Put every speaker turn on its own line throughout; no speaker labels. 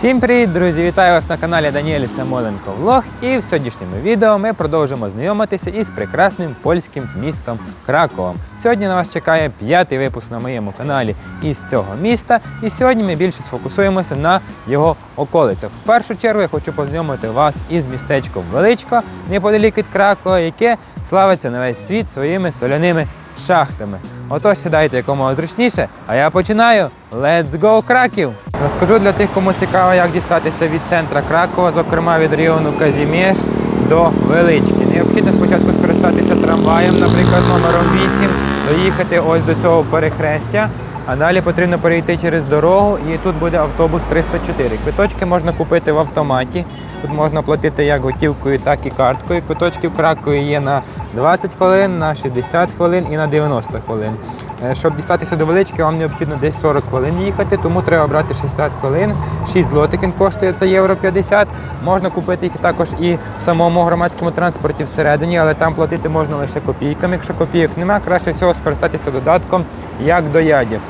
Всім привіт, друзі! Вітаю вас на каналі Даніель Самоленко Влог. І в сьогоднішньому відео ми продовжимо знайомитися із прекрасним польським містом Краковом. Сьогодні на вас чекає п'ятий випуск на моєму каналі із цього міста. І сьогодні ми більше сфокусуємося на його околицях. В першу чергу я хочу познайомити вас із містечком Величко, неподалік від Кракова, яке славиться на весь світ своїми соляними шахтами. Ото сідайте якомога зручніше, а я починаю. Let's go, Краків! Розкажу для тих, кому цікаво, як дістатися від центра Кракова, зокрема від району Казімєш до Велички. Необхідно спочатку скористатися трамваєм, наприклад, номером 8, доїхати ось до цього перехрестя. А далі потрібно перейти через дорогу, і тут буде автобус 304. Квиточки можна купити в автоматі. Тут можна платити як готівкою, так і карткою. Квиточки в Кракові є на 20 хвилин, на 60 хвилин і на 90 хвилин. Е, Щоб дістатися до велички, вам необхідно десь 40 хвилин їхати, тому треба брати 60 хвилин. 6 злотих він коштує, це євро 50. Можна купити їх також і в самому громадському транспорті всередині, але там платити можна лише копійками. Якщо копійок немає, краще всього скористатися додатком як до ядів.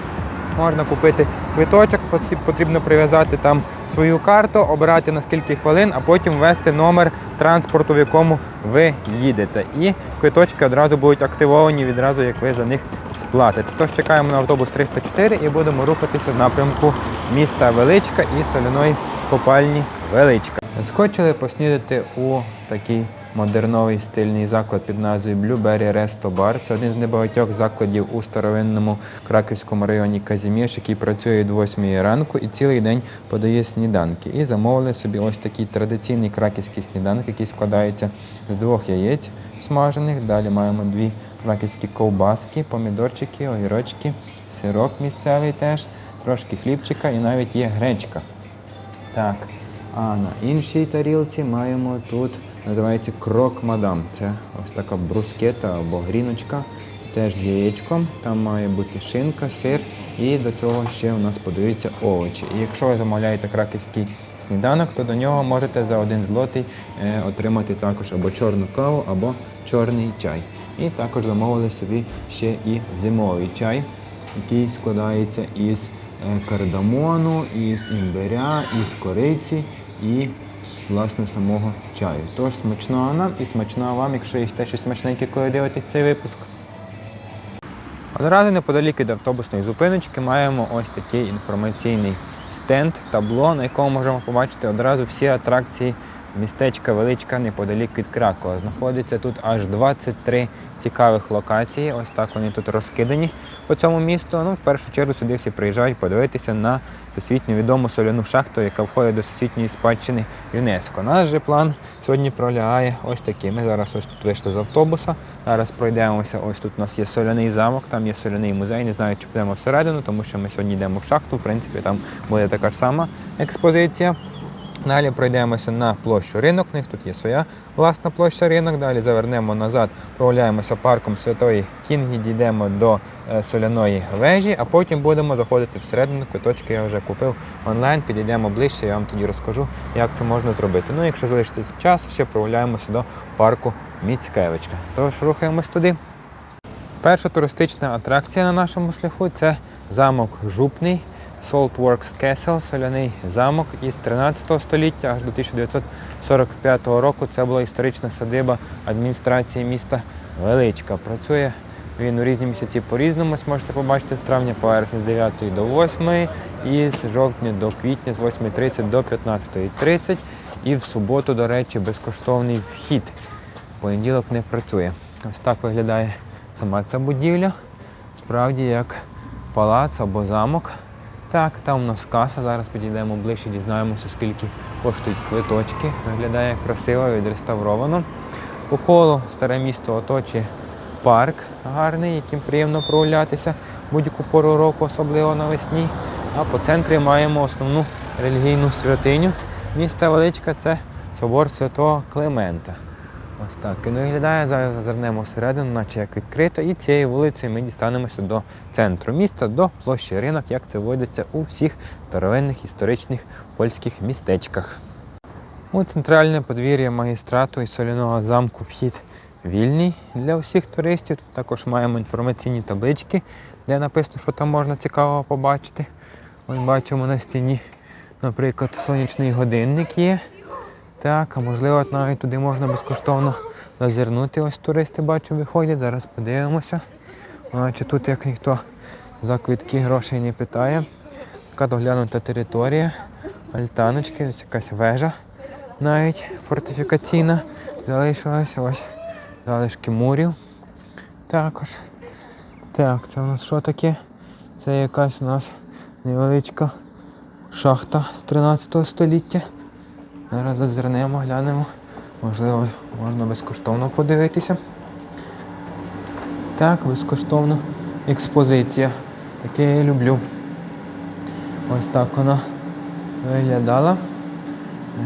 Можна купити квиточок, потрібно прив'язати там свою карту, обирати на скільки хвилин, а потім ввести номер транспорту, в якому ви їдете. І квиточки одразу будуть активовані відразу, як ви за них сплатите. Тож чекаємо на автобус 304 і будемо рухатися в напрямку міста Величка і соляної копальні Величка. Скочили поснідати у такий модерновий стильний заклад під назвою Blueberry Resto Bar. Це один з небагатьох закладів у старовинному краківському районі Казіміш, який працює від 8 ранку і цілий день подає сніданки. І замовили собі ось такий традиційний краківський сніданок, який складається з двох яєць смажених. Далі маємо дві краківські ковбаски, помідорчики, огірочки, сирок місцевий теж, трошки хлібчика і навіть є гречка. Так. А на іншій тарілці маємо тут, називається крок мадам. Це ось така брускета або гріночка, теж з яєчком. Там має бути шинка, сир, і до цього ще у нас подаються овочі. І якщо ви замовляєте краківський сніданок, то до нього можете за один злотий е, отримати також або чорну каву, або чорний чай. І також замовили собі ще і зимовий чай, який складається із кардамону, із імбиря, із кориці і власне самого чаю. Тож смачного нам і смачного вам, якщо їсте щось смачненьке, коли дивитесь цей випуск. Одразу неподалік від автобусної зупиночки маємо ось такий інформаційний стенд, табло, на якому можемо побачити одразу всі атракції містечка Величка неподалік від Кракова. Знаходиться тут аж 23 цікавих локації. Ось так вони тут розкидані по цьому місту. Ну, в першу чергу сюди всі приїжджають подивитися на всесвітньо відому соляну шахту, яка входить до всесвітньої спадщини ЮНЕСКО. Наш же план сьогодні пролягає ось такий. Ми зараз ось тут вийшли з автобуса. Зараз пройдемося. Ось тут у нас є соляний замок, там є соляний музей. Не знаю, чи підемо всередину, тому що ми сьогодні йдемо в шахту. В принципі, там буде така ж сама експозиція. Далі пройдемося на площу ринок. У них тут є своя власна площа ринок. Далі завернемо назад, прогуляємося парком Святої Кінгі, дійдемо до е, соляної вежі, а потім будемо заходити всередину. Квиточки я вже купив онлайн. Підійдемо ближче, я вам тоді розкажу, як це можна зробити. Ну, якщо залишиться час, ще прогуляємося до парку Міцкевичка. Тож рухаємось туди. Перша туристична атракція на нашому шляху це замок Жупний. Saltworks Castle, соляний замок із 13 століття аж до 1945 року. Це була історична садиба адміністрації міста Величка. Працює він у різні місяці по-різному. Можете побачити з травня по вересень з 9 до 8 і з жовтня до квітня з 8.30 до 15.30. І в суботу, до речі, безкоштовний вхід. Понеділок не працює. Ось так виглядає сама ця будівля. Справді як палац або замок. Так, там у нас каса. Зараз підійдемо ближче, дізнаємося, скільки коштують квиточки. Виглядає красиво, відреставровано. По колу старе місто оточує парк гарний, яким приємно прогулятися будь-яку пору року, особливо навесні. А по центрі маємо основну релігійну святиню міста Величка це собор святого Климента. Ось так він виглядає. Зараз зазирнемо всередину, наче як відкрито, і цією вулицею ми дістанемося до центру міста, до площі ринок, як це водиться у всіх старовинних історичних польських містечках. У центральне подвір'я магістрату і соляного замку вхід вільний для усіх туристів. Тут також маємо інформаційні таблички, де написано, що там можна цікавого побачити. Ось бачимо на стіні наприклад, сонячний годинник є. Так, а можливо, навіть туди можна безкоштовно зазирнути. Ось туристи бачу виходять. Зараз подивимося. А, тут як ніхто за квитки грошей не питає. Така доглянута територія, альтаночки, ось якась вежа навіть фортифікаційна залишилася. Ось залишки мурів. Також. Так, це у нас що таке? Це якась у нас невеличка шахта з 13 століття. Зараз зазирнемо, глянемо. Можливо, можна безкоштовно подивитися. Так, безкоштовно експозиція. Таке я люблю. Ось так вона виглядала.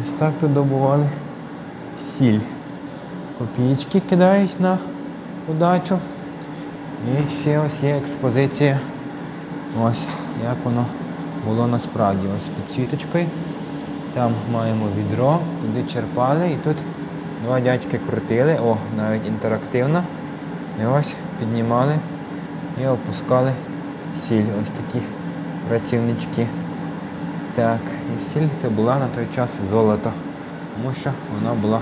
Ось так тут добували сіль. Копійки кидають на удачу. І ще ось є експозиція. Ось як воно було насправді. Ось під світочкою. Там маємо відро, туди черпали і тут два дядьки крутили, о, навіть інтерактивно. І ось піднімали і опускали сіль. Ось такі працівнички. Так, і сіль це була на той час золото, тому що вона була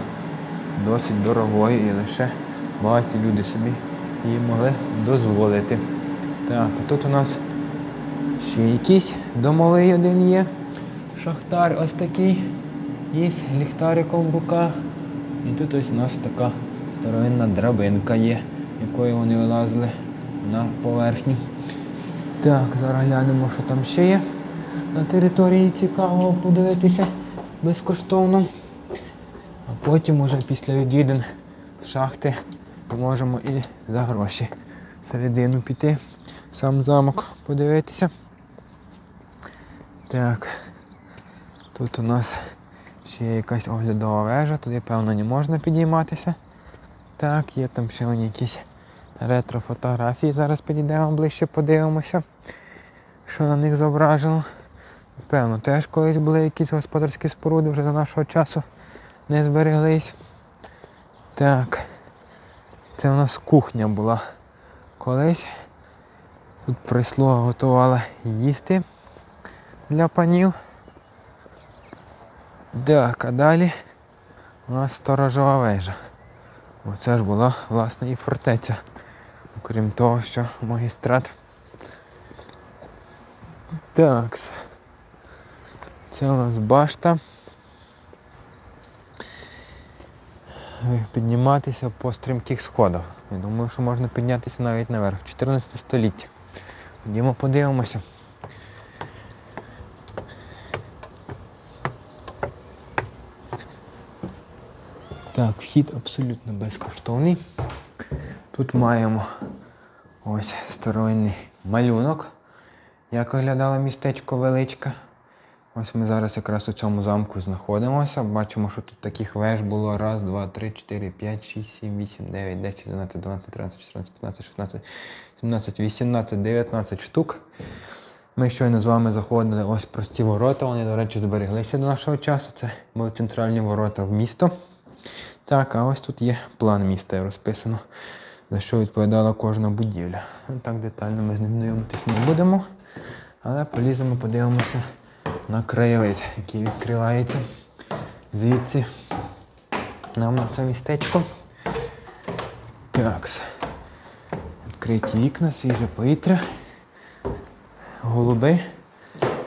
досить дорогою і лише багаті люди собі її могли дозволити. Так, тут у нас ще якийсь домовий один є. Шахтар ось такий із ліхтариком в руках. І тут ось у нас така старовинна драбинка є, якою вони вилазили на поверхню. Так, зараз глянемо, що там ще є. На території цікаво подивитися безкоштовно. А потім уже після відвідин шахти можемо і за гроші всередину піти, сам замок подивитися. Так, тут у нас ще є якась оглядова вежа, туди, певно, не можна підійматися. Так, є там ще вони якісь ретро-фотографії. Зараз підійдемо ближче, подивимося, що на них зображено. Певно, теж колись були якісь господарські споруди, вже до нашого часу не збереглись. Так, це у нас кухня була колись. Тут прислуга готувала їсти для панів. Так, а далі у нас сторожова вежа. Оце ж була власне і фортеця. Окрім того, що магістрат. Так. Це у нас башта. Підніматися по стрімких сходах. Я думаю, що можна піднятися навіть наверх. 14 століття. Ходімо подивимося. Так, вхід абсолютно безкоштовний. Тут маємо ось старовинний малюнок, як виглядало містечко величке. Ось ми зараз якраз у цьому замку знаходимося. Бачимо, що тут таких веж було. Раз, два, три, чотири, п'ять, шість, сім, вісім, дев'ять, десять, одинадцять, дванадцять, тринадцять, чотирнадцять, п'ятнадцять, шістнадцять, сімнадцять, вісімнадцять, дев'ятнадцять штук. Ми щойно з вами заходили ось прості ворота. Вони, до речі, збереглися до нашого часу. Це були центральні ворота в місто. Так, а ось тут є план міста розписано, за що відповідала кожна будівля. Так детально ми з ним знайомитися не будемо. Але поліземо, подивимося на краєвид, який відкривається звідси нам на це містечко. Так. Відкриті вікна, свіже повітря. Голуби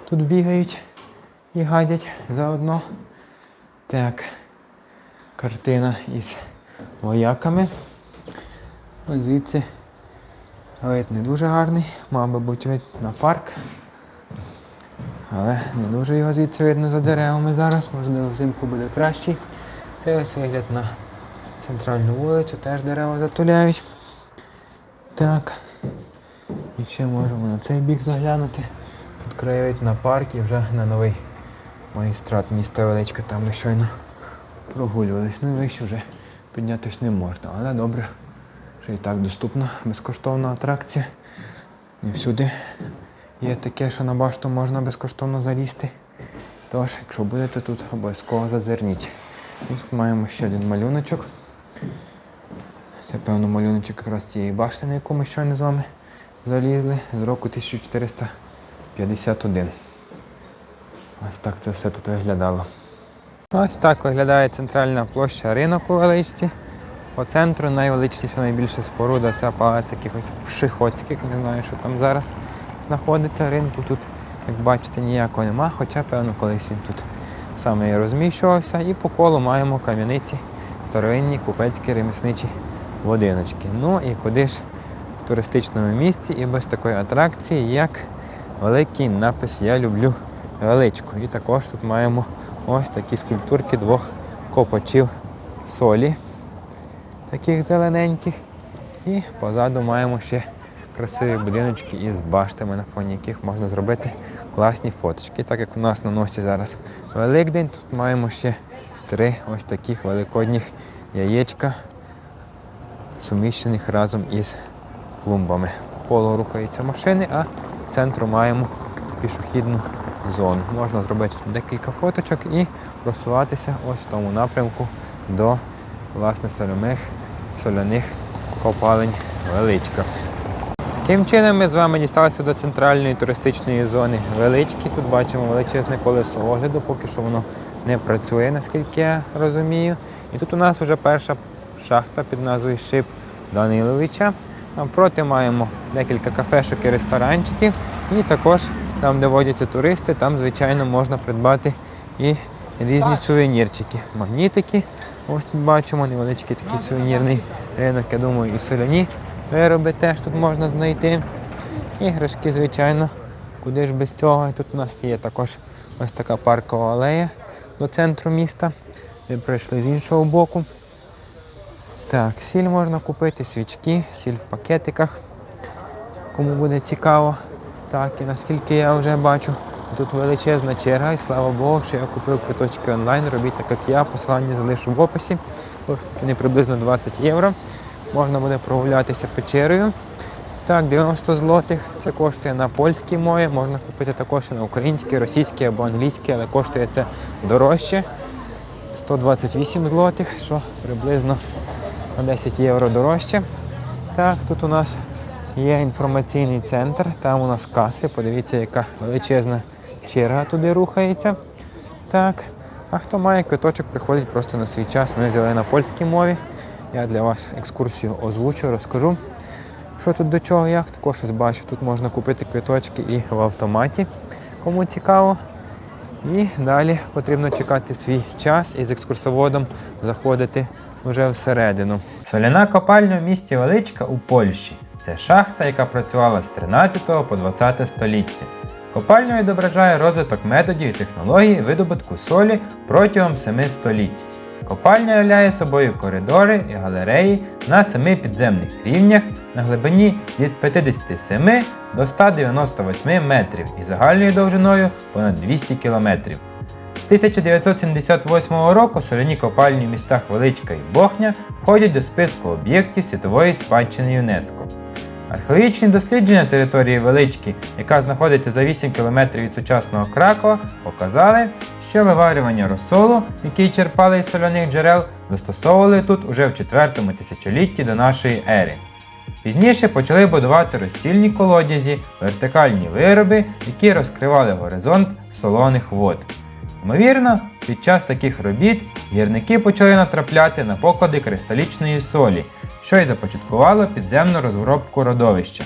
тут бігають і гадять заодно. Так. Картина із вояками. Ось звідси вид не дуже гарний, мав би бути вид на парк. Але не дуже його звідси видно за деревами зараз, можливо, взимку буде кращий. Це ось вигляд на центральну вулицю, теж дерева затуляють. Так. І ще можемо на цей бік заглянути. Тут краєвид на парк і вже на новий магістрат міста Величка, там ми щойно прогулювались. Ну і вище вже піднятися не можна. Але добре, що і так доступна безкоштовна атракція. І всюди є таке, що на башту можна безкоштовно залізти. Тож, якщо будете тут, обов'язково зазирніть. Тут маємо ще один малюночок. Це, певно, малюночок якраз цієї башти, на яку ми щойно з вами залізли, з року 1451. Ось так це все тут виглядало. Ось так виглядає центральна площа ринок у Величці. По центру найвеличніша найбільша споруда це палац якихось Пшиходських, не знаю, що там зараз знаходиться. Ринку тут, як бачите, ніякого нема, хоча, певно, колись він тут саме і розміщувався. І по колу маємо кам'яниці, старовинні купецькі ремісничі будиночки. Ну і куди ж в туристичному місці і без такої атракції, як великий напис Я люблю величку. І також тут маємо ось такі скульптурки двох копачів солі, таких зелененьких. І позаду маємо ще красиві будиночки із баштами, на фоні яких можна зробити класні фоточки. Так як у нас на носі зараз Великдень, тут маємо ще три ось таких великодніх яєчка, суміщених разом із клумбами. По колу рухаються машини, а в центру маємо пішохідну зону. Можна зробити декілька фоточок і просуватися ось в тому напрямку до власне соляних, соляних копалень Величка. Таким чином ми з вами дісталися до центральної туристичної зони Велички. Тут бачимо величезне колесо огляду, поки що воно не працює, наскільки я розумію. І тут у нас вже перша шахта під назвою Шип Даниловича. Навпроти маємо декілька кафешок і ресторанчиків. І також там, де водяться туристи, там, звичайно, можна придбати і різні сувенірчики. Магнітики. Ось тут бачимо невеличкий такий сувенірний ринок, я думаю, і соляні вироби теж тут можна знайти. Іграшки, звичайно, куди ж без цього. І тут у нас є також ось така паркова алея до центру міста. Ми прийшли з іншого боку. Так, сіль можна купити, свічки, сіль в пакетиках. Кому буде цікаво. Так, і наскільки я вже бачу, тут величезна черга, і слава Богу, що я купив квиточки онлайн. Робіть так, як я. Посилання залишу в описі. Вони приблизно 20 євро. Можна буде прогулятися печерою. Так, 90 злотих. Це коштує на польській мові. Можна купити також на українській, російській або англійській, але коштує це дорожче. 128 злотих, що приблизно на 10 євро дорожче. Так, тут у нас є інформаційний центр, там у нас каси. Подивіться, яка величезна черга туди рухається. Так. А хто має квиточок, приходить просто на свій час. Ми взяли на польській мові. Я для вас екскурсію озвучу, розкажу, що тут до чого, як. Також ось бачу, тут можна купити квиточки і в автоматі, кому цікаво. І далі потрібно чекати свій час і з екскурсоводом заходити вже всередину. Соляна копальня в місті Величка у Польщі. Це шахта, яка працювала з 13 по 20 століття. Копальня відображає розвиток методів і технологій видобутку солі протягом семи століть. Копальня являє собою коридори і галереї на семи підземних рівнях на глибині від 57 до 198 метрів і загальною довжиною понад 200 кілометрів. З 1978 року соляні копальні в містах Величка і Бохня входять до списку об'єктів світової спадщини ЮНЕСКО. Археологічні дослідження території Велички, яка знаходиться за 8 км від сучасного Кракова, показали, що виварювання розсолу, який черпали із соляних джерел, застосовували тут уже в 4 тисячолітті до нашої ери. Пізніше почали будувати розсільні колодязі, вертикальні вироби, які розкривали горизонт солоних вод. Ймовірно, під час таких робіт гірники почали натрапляти на поклади кристалічної солі, що й започаткувало підземну розробку родовища.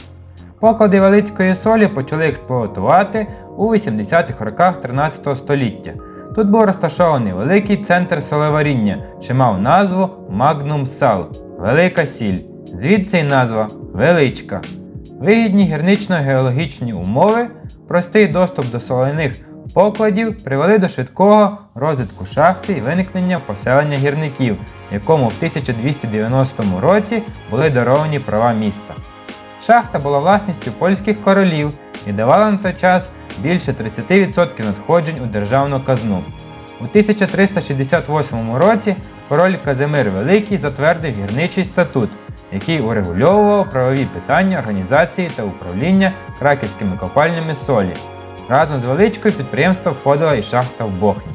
Поклади велицької солі почали експлуатувати у 80-х роках 13 століття. Тут був розташований великий центр солеваріння, що мав назву Magnum Sal Велика сіль. Звідси й назва Величка. Вигідні гірнично-геологічні умови, простий доступ до соляних покладів привели до швидкого розвитку шахти і виникнення поселення гірників, якому в 1290 році були даровані права міста. Шахта була власністю польських королів і давала на той час більше 30% надходжень у державну казну. У 1368 році король Казимир Великий затвердив гірничий статут, який урегульовував правові питання організації та управління краківськими копальнями солі. Разом з величкою підприємство входила і шахта в Бохні.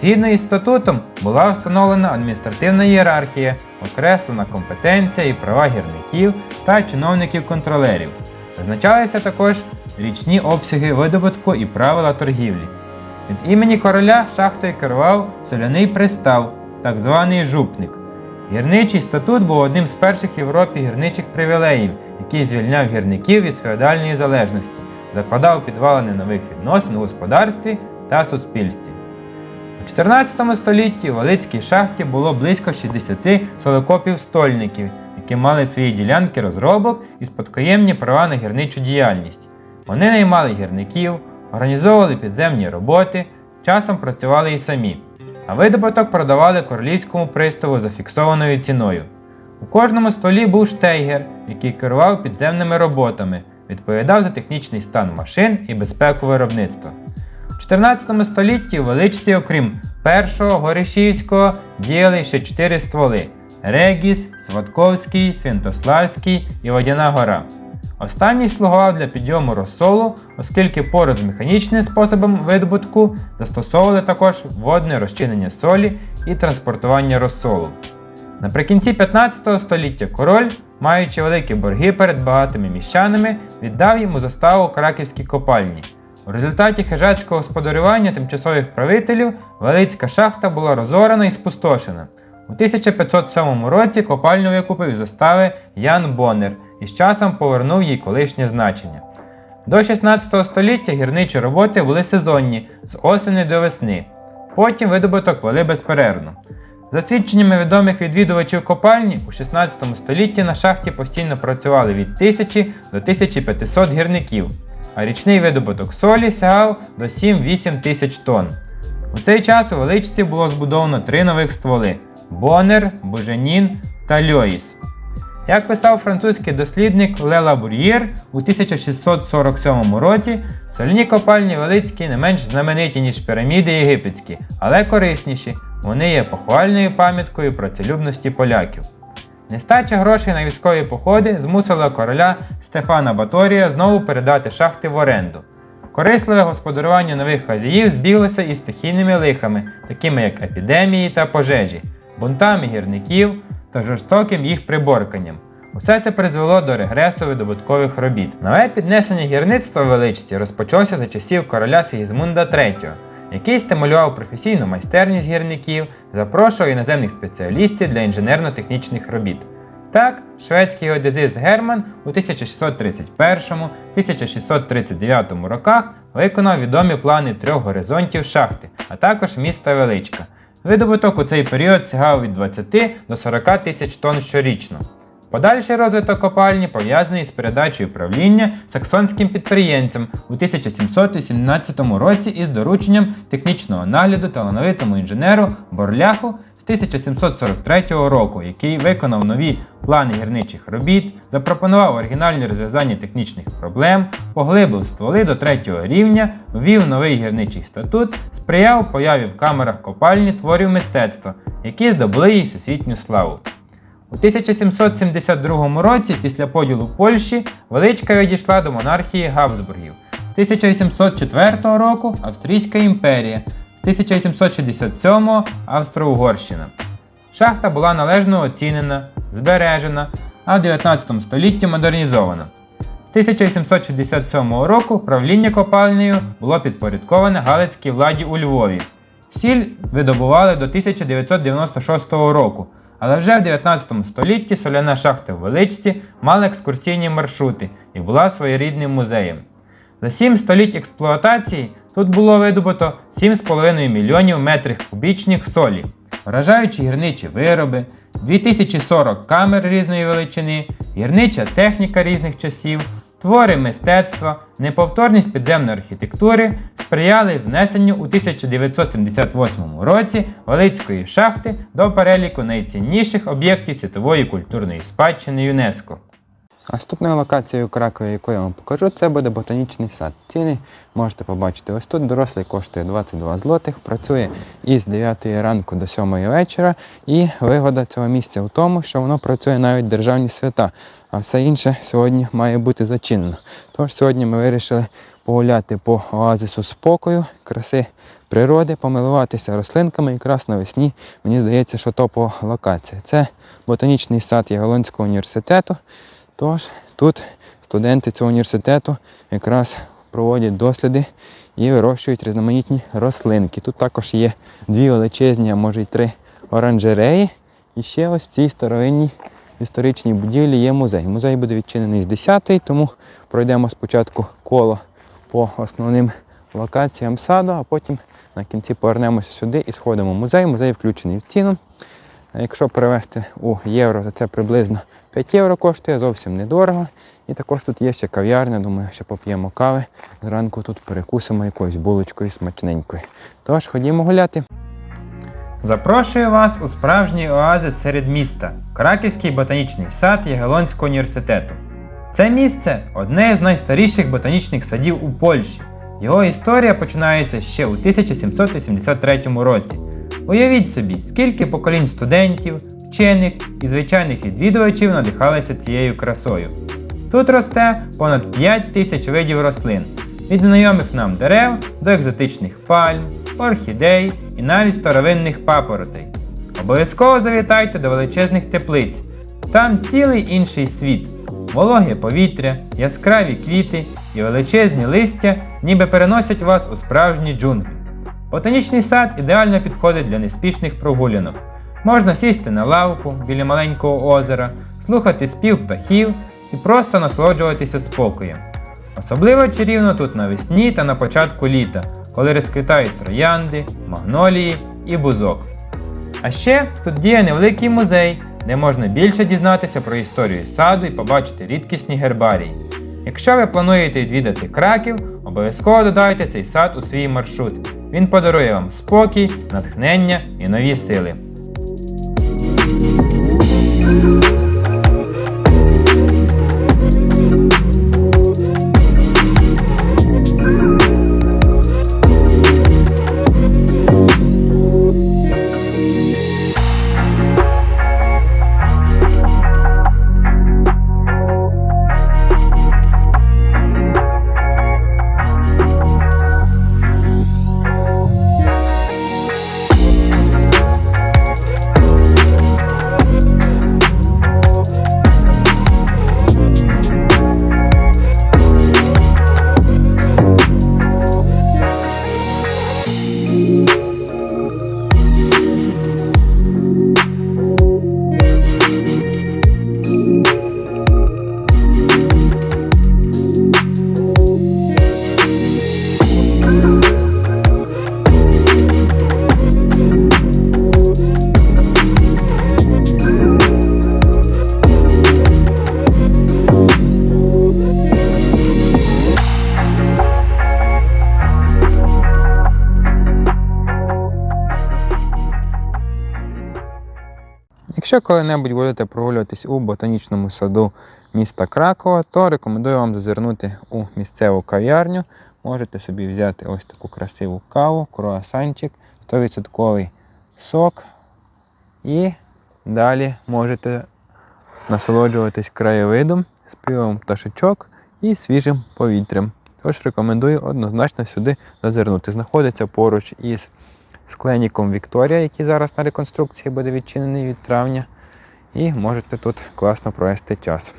Згідно із статутом була встановлена адміністративна ієрархія, окреслена компетенція і права гірників та чиновників-контролерів. Визначалися також річні обсяги видобутку і правила торгівлі. Від імені короля шахтою керував соляний пристав, так званий жупник. Гірничий статут був одним з перших в Європі гірничих привілеїв, який звільняв гірників від феодальної залежності, закладав підвалини нових відносин у господарстві та суспільстві. У 14 столітті у Валицькій шахті було близько 60 солекопів-стольників, які мали свої ділянки розробок і спадкоємні права на гірничу діяльність. Вони наймали гірників, організовували підземні роботи, часом працювали і самі, а видобуток продавали королівському приставу за фіксованою ціною. У кожному столі був штейгер, який керував підземними роботами, відповідав за технічний стан машин і безпеку виробництва. У 14 столітті у величці, окрім першого Горішівського, діяли ще чотири стволи: Регіс, Сватковський, Святославський і Водяна гора. Останній слугував для підйому розсолу, оскільки поруч з механічним способом видобутку застосовували також водне розчинення солі і транспортування розсолу. Наприкінці 15 століття король, маючи великі борги перед багатими міщанами, віддав йому заставу краківській копальні. У результаті хижацького господарювання тимчасових правителів Велицька шахта була розорена і спустошена. У 1507 році копальню викупив застави Ян Боннер і з часом повернув їй колишнє значення. До 16 століття гірничі роботи були сезонні з осені до весни. Потім видобуток вели безперервно. За свідченнями відомих відвідувачів копальні, у 16 столітті на шахті постійно працювали від 1000 до 1500 гірників, а річний видобуток солі сягав до 7-8 тисяч тонн. У цей час у величці було збудовано три нових стволи Бонер, Буженін та Льоїс. Як писав французький дослідник Лела Бур'єр у 1647 році, соляні копальні Велицькі не менш знамениті, ніж піраміди єгипетські, але корисніші. Вони є похвальною пам'яткою працелюбності поляків. Нестача грошей на військові походи змусила короля Стефана Баторія знову передати шахти в оренду. Корисливе господарювання нових хазяїв збіглося із стихійними лихами, такими як епідемії та пожежі, бунтами гірників та жорстоким їх приборканням. Усе це призвело до регресу видобуткових робіт. Нове піднесення гірництва величці розпочалося за часів короля Сігізмунда III, який стимулював професійну майстерність гірників, запрошував іноземних спеціалістів для інженерно-технічних робіт. Так, шведський геодезист Герман у 1631-1639 роках виконав відомі плани трьох горизонтів шахти, а також міста Величка. Видобуток у цей період сягав від 20 до 40 тисяч тонн щорічно. Подальший розвиток копальні пов'язаний з передачею правління саксонським підприємцям у 1718 році із дорученням технічного нагляду талановитому інженеру Борляху з 1743 року, який виконав нові плани гірничих робіт, запропонував оригінальні розв'язання технічних проблем, поглибив стволи до третього рівня, ввів новий гірничий статут, сприяв появі в камерах копальні творів мистецтва, які здобули їй всесвітню славу. У 1772 році, після поділу Польщі, Величка відійшла до монархії Габсбургів. З 1804 року Австрійська імперія, з 1867 Австро-Угорщина. Шахта була належно оцінена, збережена, а в 19 столітті модернізована. З 1867 року правління копальнею було підпорядковане Галицькій владі у Львові. Сіль видобували до 1996 року. Але вже в 19 столітті соляна шахта в Величці мала екскурсійні маршрути і була своєрідним музеєм. За 7 століть експлуатації тут було видобуто 7,5 мільйонів метрів кубічних солі, вражаючі гірничі вироби, 2040 камер різної величини, гірнича техніка різних часів, твори мистецтва, неповторність підземної архітектури сприяли внесенню у 1978 році Велицької шахти до переліку найцінніших об'єктів світової культурної спадщини ЮНЕСКО.
Наступною локацією Кракові, яку я вам покажу, це буде ботанічний сад. Ціни можете побачити ось тут. Дорослий коштує 22 злотих, працює із 9 ранку до 7 вечора. І вигода цього місця в тому, що воно працює навіть державні свята, а все інше сьогодні має бути зачинено. Тож сьогодні ми вирішили погуляти по оазису спокою, краси природи, помилуватися рослинками. Якраз навесні мені здається, що топова локація. Це ботанічний сад Яголонського університету. Тож тут студенти цього університету якраз проводять досліди і вирощують різноманітні рослинки. Тут також є дві величезні, а може й три оранжереї. І ще ось в цій старовинній історичній будівлі є музей. Музей буде відчинений з 10-ї, тому пройдемо спочатку коло по основним локаціям саду, а потім на кінці повернемося сюди і сходимо в музей. Музей включений в ціну. Якщо перевести у євро, то це приблизно 5 євро коштує, зовсім недорого. І також тут є ще кав'ярня, думаю, ще поп'ємо кави. Зранку тут перекусимо якоюсь булочкою смачненькою. Тож ходімо гуляти.
Запрошую вас у справжній оазис серед міста Краківський ботанічний сад Ягелонського університету. Це місце одне з найстаріших ботанічних садів у Польщі. Його історія починається ще у 1783 році. Уявіть собі, скільки поколінь студентів, вчених і звичайних відвідувачів надихалися цією красою. Тут росте понад 5 тисяч видів рослин, від знайомих нам дерев до екзотичних пальм, орхідей і навіть старовинних папоротей. Обов'язково завітайте до величезних теплиць. Там цілий інший світ, вологе повітря, яскраві квіти і величезні листя, ніби переносять вас у справжні джунглі. Ботанічний сад ідеально підходить для неспішних прогулянок. Можна сісти на лавку біля маленького озера, слухати спів птахів і просто насолоджуватися спокоєм. Особливо чарівно тут навесні та на початку літа, коли розквітають троянди, магнолії і бузок. А ще тут діє невеликий музей, де можна більше дізнатися про історію саду і побачити рідкісні гербарії. Якщо ви плануєте відвідати Краків, обов'язково додайте цей сад у свій маршрут. Він подарує вам спокій, натхнення і нові сили.
Якщо коли-небудь будете прогулюватись у ботанічному саду міста Кракова, то рекомендую вам зазирнути у місцеву кав'ярню. Можете собі взяти ось таку красиву каву, круасанчик, 100% сок. І далі можете насолоджуватись краєвидом, співом пташечок і свіжим повітрям. Тож рекомендую однозначно сюди зазирнути. Знаходиться поруч із скленіком Вікторія, який зараз на реконструкції буде відчинений від травня. І можете тут класно провести час.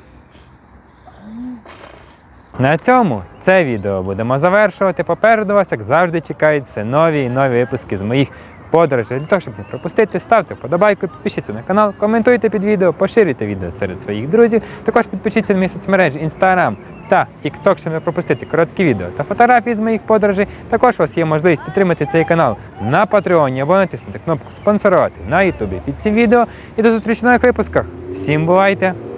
На цьому це відео будемо завершувати. Попереду вас, як завжди, чекають все нові і нові випуски з моїх подорожей. Для того, щоб не пропустити, ставте вподобайку, підпишіться на канал, коментуйте під відео, поширюйте відео серед своїх друзів. Також підпишіться на мої соцмережі Instagram та TikTok, щоб не пропустити короткі відео та фотографії з моїх подорожей. Також у вас є можливість підтримати цей канал на Patreon або натиснути кнопку спонсорувати на YouTube під цим відео. І до нових випусках. Всім бувайте!